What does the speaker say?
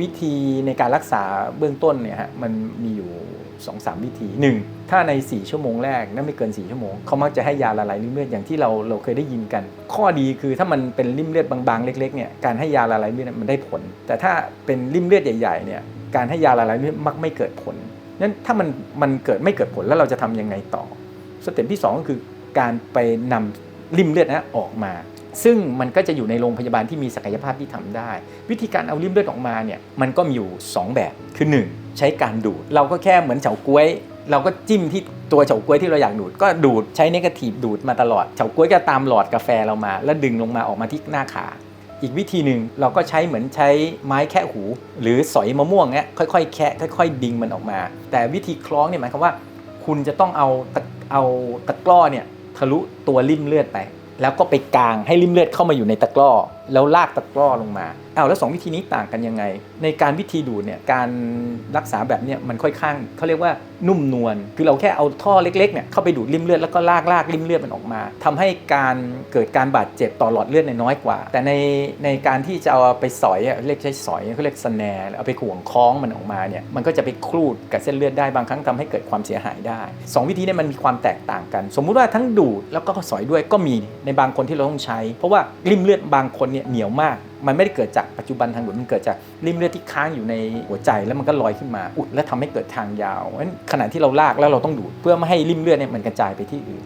วิธีในการรักษาเบื้องต้นเนี่ยฮะมันมีอยู่2 3วิธี 1. ถ้าใน 4 ชั่วโมงแรกนั่นไม่เกิน 4 ชั่วโมง เขามักจะให้ยาละลายริ่มเลือดอย่างที่เราเราเคยได้ยินกัน ข้อดีคือถ้ามันเป็นริ่มเลือดบางๆ เล็กๆเนี่ยการให้ยาละลายริ่มเลือดมันได้ผล แต่ถ้าเป็นริ่มเลือดใหญ่ๆเนี่ยการให้ยาละลายริ่มเลือดมักไม่เกิดผลนั้นถ้ามันมันเกิดไม่เกิดผลแล้วเราจะทำยังไงต่อสเต็ปที่ 2 ก็คือการไปนำริ่มเลือดนะออกมา ซึ่งมันก็จะอยู่ในโรงพยาบาลที่มีศักยภาพที่ทำได้ วิธีการเอาริ่มเลือดออกมาเนี่ยมันก็มีอยู่ 2 แบบคือ 1 ใช้การดูด เราก็แค่เหมือนเฉาก๊วย เราก็จิ้มที่ตัวเฉาก๊วยที่เราอยากดูด ก็ดูดใช้เนกาทีฟดูดมาตลอดเฉาก๊วยก็ตามหลอดกาแฟเรามา แล้วดึงลงมาออกมาที่หน้าขาอีกวิธีหนึ่งเราก็ใช้เหมือนใช้ไม้แคะหู หรือสอยมะม่วงเนี้ยค่อยๆ แคะค่อย ๆ ดึงมันออกมา แต่วิธีคล้องเนี่ยหมายความว่า คุณจะต้องเอาตะเอาตะกร้อเนี่ยทะลุตัวริ่มเลือดไป แล้วก็ไปกางให้ริมเลือดเข้ามาอยู่ในตะกร้อ แล้วลากตะกร้อลงมาเอาแล้วสองวิธีนี้ต่างกันยังไง ในการวิธีดูดเนี่ยการรักษาแบบเนี้ยมันค่อยข้างเขาเรียกว่านุ่มนวลคือเราแค่เอาท่อเล็กๆเนี่ยเข้าไปดูดริมเลือดแล้วก็ลากลากริมเลือดมันออกมาทำให้การเกิดการบาดเจ็บต่อหลอดเลือดเนี่ยน้อยกว่า แต่ในในการที่จะเอาไปสอยอะเรียกใช้สอยเขาเรียกสแนร์เอาไปข่วงคล้องมันออกมาเนี่ยมันก็จะไปคลูดกับเส้นเลือดได้บางครั้งทำให้เกิดความเสียหายได้สองวิธีเนี้มันมีความแตกต่างกัน สมมุติว่าทั้งดูดแล้วก็สอยด้วยก็มีในบางคนที่เราต้องใช้ เพราะว่าริมเลือดบางคนเนี่ยเหนียวมาก มันไม่ได้เกิดจากปัจจุบันทางด่วนมันเกิดจากริมเลือดที่ค้างอยู่ในหัวใจแล้วมันก็ลอยขึ้นมาอุดและทำให้เกิดทางยาวเพราะฉะนั้นขณะที่เราลากแล้วเราต้องดูดเพื่อไม่ให้ริมเลือดเนี่ยมันกระจายไปที่อื่น